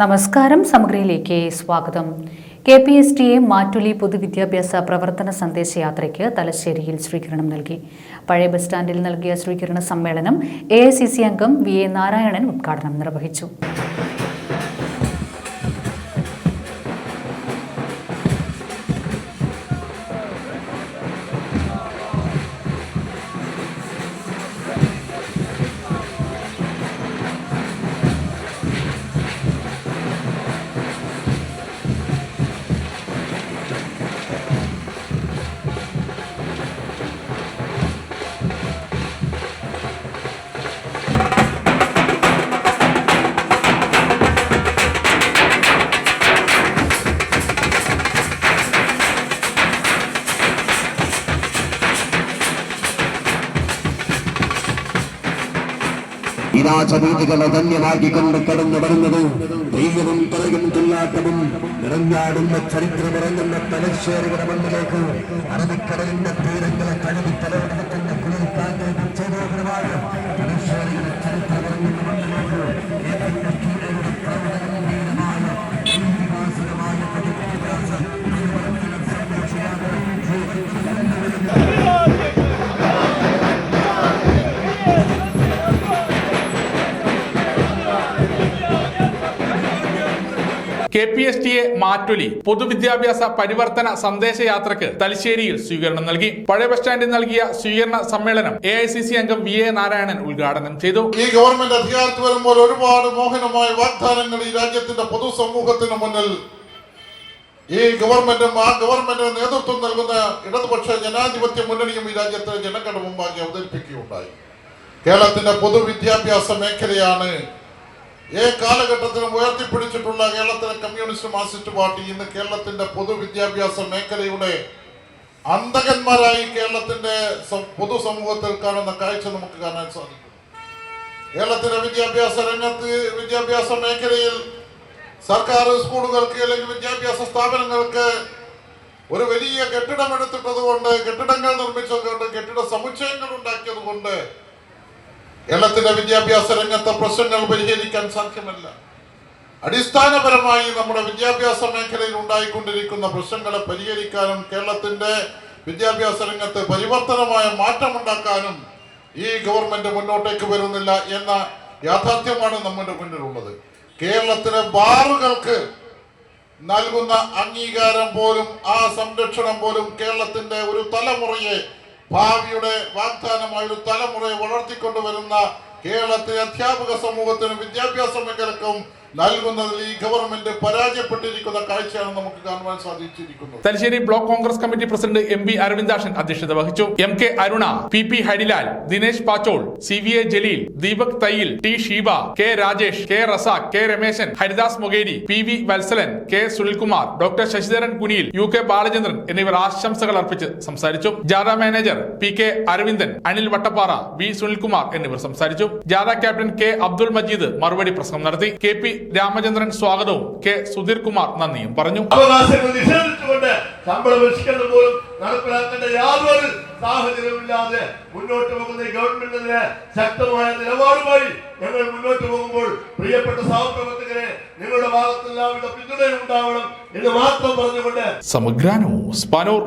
നമസ്കാരം സമഗ്രയിലേക്ക് സ്വാഗതം. K P S T A Mattoli പൊതുവിദ്യാഭ്യാസ പ്രവർത്തന സന്ദേശയാത്രയ്ക്ക് തലശ്ശേരിയിൽ സ്വീകരണം നൽകി. പഴയ ബസ് സ്റ്റാൻഡിൽ നൽകിയ സ്വീകരണ സമ്മേളനം എ ഐ സി സി അംഗം വി എ നാരായണൻ ഉദ്ഘാടനം നിർവഹിച്ചു. വിനാശഭീതികളെ ധന്യമാക്കിക്കൊണ്ട് കടന്നു വരുന്നത് ദൈവവും പറയും തുല്ലാട്ടവും നിറഞ്ഞാടുന്ന ചരിത്രമിറങ്ങുന്ന തലശ്ശേരിയുടെ മണ്ണിലേക്ക് അറബിക്കടലിന്റെ തീരങ്ങളെ കഴുകി തലവെടുക്കുന്ന കുളിർക്കാറ്റ് വിച്ഛേദോപരമായ K P S T A മാറ്റൊലി പൊതുവിദ്യാഭ്യാസ പരിവർത്തന സന്ദേശയാത്രക്ക് തലശ്ശേരിയിൽ സ്വീകരണം നൽകി. പഴയ ബസ് സ്റ്റാൻഡിൽ നൽകിയ സ്വീകരണ സമ്മേളനം എ ഐ സി സി അംഗം വി എ നാരായണൻ ഉദ്ഘാടനം ചെയ്തു. ഈ ഗവൺമെന്റ് അധികാരത്തിൽ വരുമ്പോൾ ഒരുപാട് മോഹനമായ വാഗ്ദാനങ്ങൾ ഈ രാജ്യത്തിന്റെ പൊതുസമൂഹത്തിന് മുന്നിൽ ഈ ഗവൺമെന്റും ആ ഗവൺമെന്റിന് നേതൃത്വം നൽകുന്ന ഇടതുപക്ഷ ജനാധിപത്യ മുന്നണിയും ഈ രാജ്യത്തെ ജനങ്ങളുടെ മുമ്പാകെ അവതരിപ്പിക്കുകയുണ്ടായി. കേരളത്തിന്റെ പൊതുവിദ്യാഭ്യാസ മേഖലയാണ് ഏ കാലഘട്ടത്തിലും ഉയർത്തിപ്പിടിച്ചിട്ടുള്ള കേരളത്തിലെ കമ്മ്യൂണിസ്റ്റ് മാർക്സിസ്റ്റ് പാർട്ടി ഇന്ന് കേരളത്തിന്റെ പൊതുവിദ്യാഭ്യാസ മേഖലയുടെ അന്തകന്മാരായി കേരളത്തിന്റെ പൊതുസമൂഹത്തിൽ കാണുന്ന കാഴ്ച നമുക്ക് കാണാൻ സാധിക്കും. കേരളത്തിലെ വിദ്യാഭ്യാസ രംഗത്ത് വിദ്യാഭ്യാസ മേഖലയിൽ സർക്കാർ സ്കൂളുകൾക്ക് അല്ലെങ്കിൽ വിദ്യാഭ്യാസ സ്ഥാപനങ്ങൾക്ക് ഒരു വലിയ കെട്ടിടം എടുത്തിട്ടത് കൊണ്ട് കെട്ടിടങ്ങൾ നിർമ്മിച്ചത് കൊണ്ട് കെട്ടിട സമുച്ചയങ്ങൾ ഉണ്ടാക്കിയത് കൊണ്ട് കേരളത്തിലെ വിദ്യാഭ്യാസ രംഗത്തെ പ്രശ്നങ്ങൾ പരിഹരിക്കാൻ സാധ്യമല്ല. അടിസ്ഥാനപരമായി നമ്മുടെ വിദ്യാഭ്യാസ മേഖലയിൽ ഉണ്ടായിക്കൊണ്ടിരിക്കുന്ന പ്രശ്നങ്ങളെ പരിഹരിക്കാനും കേരളത്തിന്റെ വിദ്യാഭ്യാസ രംഗത്ത് പരിവർത്തനമായ മാറ്റമുണ്ടാക്കാനും ഈ ഗവൺമെന്റ് മുന്നോട്ടേക്ക് വരുന്നില്ല എന്ന യാഥാർത്ഥ്യമാണ് നമ്മുടെ മുന്നിലുള്ളത്. കേരളത്തിലെ ബാറുകൾക്ക് നൽകുന്ന അംഗീകാരം പോലും ആ സംരക്ഷണം പോലും കേരളത്തിന്റെ ഒരു തലമുറയെ ഭാവിയുടെ വാഗ്ദാനമായ ഒരു തലമുറയെ വളർത്തിക്കൊണ്ടുവരുന്ന കേരളത്തിലെ അധ്യാപക സമൂഹത്തിനും വിദ്യാഭ്യാസ മേഖലക്കും നൽകുന്നതിൽ ഗവൺമെന്റ് പരാജയപ്പെട്ടിരിക്കുന്ന കാഴ്ചയാണ് നമുക്ക് കാണുവാൻ സാധിച്ചിരിക്കുന്നത്. Thalassery block Congress committee president M B Aravindakshan അധ്യക്ഷത വഹിച്ചു. M K Aruna P P Harilal Dinesh Pachol C V A Jaleel Deepak Thayyil T Sheeba K Rajesh K Razak K Rameshan Haridas Mogeri P V Valsalan K Sunilkumar doctor Sasidharan Kuniyil U K Balachandran എന്നിവർ ആശംസകൾ അർപ്പിച്ച് സംസാരിച്ചു. ജാഥ manager P K Aravindan Anil Vattappara V Sunilkumar എന്നിവർ സംസാരിച്ചു. ജാഥ captain K Abdul Majeed മറുപടി പ്രസംഗം നടത്തി. കെ പി രാമചന്ദ്രൻ സ്വാഗതവും കെ സുധീർ കുമാർ നന്ദിയും പറഞ്ഞു. ശമ്പള പരിഷ്കരണം പോലും നടപ്പിലാക്കേണ്ട യാതൊരു സാഹചര്യമില്ലാതെ മുന്നോട്ട് പോകുന്ന ഗവൺമെന്റിന്റെ ഗവൺമെന്റിന് ശക്തമായ നിലപാടുമായി ഞങ്ങൾ മുന്നോട്ട് പോകുമ്പോൾ പ്രിയപ്പെട്ട സഹപ്രവർത്തകരെ നിങ്ങളുടെ ഭാഗത്ത് എല്ലാവിധ പിന്തുണയും ഉണ്ടാവണം എന്ന് മാത്രം പറഞ്ഞുകൊണ്ട് സമഗ്രാനോ സ്പാനോർ